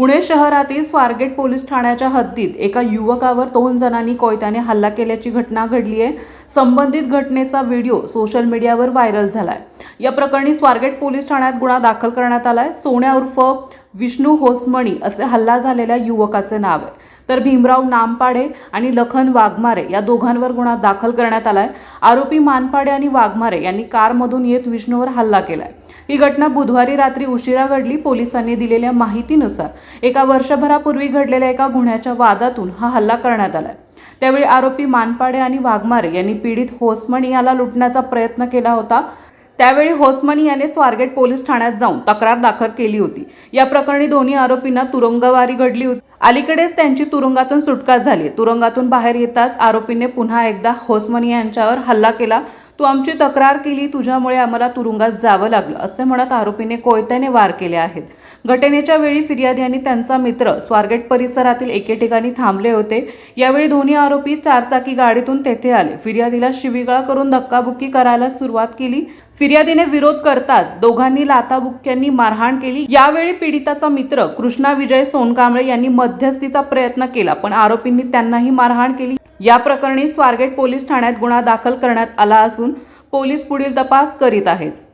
पुणे शहरातील स्वारगेट पोलीस ठाण्याच्या हद्दीत एका युवकावर दोन जणांनी कोयत्याने हल्ला केल्याची घटना घडली आहे. संबंधित घटनेचा व्हिडिओ सोशल मीडियावर व्हायरल झालाय. या प्रकरणी स्वारगेट पोलीस ठाण्यात गुन्हा दाखल करण्यात आलाय. सोन्या उर्फ विष्णू होसमणी असे हल्ला झालेल्या युवकाचे नाव आहे. तर भीमराव नामपाडे आणि लखन वाघमारे या दोघांवर गुन्हा दाखल करण्यात आलाय. आरोपी मानपाडे आणि वाघमारे यांनी कारमधून येत विष्णूवर हल्ला केलाय. ही घटना बुधवारी रात्री उशिरा घडली. पोलिसांनी दिलेल्या माहितीनुसार एका वर्षभरापूर्वी घडलेल्या एका गुन्ह्याच्या वादातून हा हल्ला करण्यात आला त्यावेळी आरोपी मानपाडे आणि वाघमारे यांनी पीडित होसमणी याला लुटण्याचा प्रयत्न केला होता. त्यावेळी होसमनी याने स्वारगेट पोलीस ठाण्यात जाऊन तक्रार दाखल केली होती. या प्रकरणी दोन्ही आरोपींना तुरुंगवारी घडली होती. अलीकडेच त्यांची तुरुंगातून सुटका झाली. तुरुंगातून बाहेर येताच आरोपीने पुन्हा एकदा होसमनी यांच्यावर हल्ला केला. तू आमची तक्रार केली तुझ्यामुळे आम्हाला तुरुंगात जावं लागलं असे म्हणत आरोपीने कोयत्याने वार केले आहेत. घटनेच्या वेळी फिर्यादी आणि त्यांचा मित्र स्वारगेट परिसरातील एके ठिकाणी थांबले होते. यावेळी दोन्ही आरोपी चारचाकी गाडीतून तेथे आले. फिर्यादीला शिवीगाळ करून धक्काबुक्की करायला सुरुवात केली. फिर्यादीने विरोध करताच दोघांनी लाथाबुक्क्यांनी मारहाण केली. यावेळी पीडिताचा मित्र कृष्णा विजय सोनकांबळे यांनी मध्यस्थीचा प्रयत्न केला पण आरोपींनी त्यांनाही मारहाण केली. या प्रकरणी स्वारगेट पोलीस ठाण्यात गुन्हा दाखल करण्यात आला असून पोलीस पुढील तपास करीत आहेत.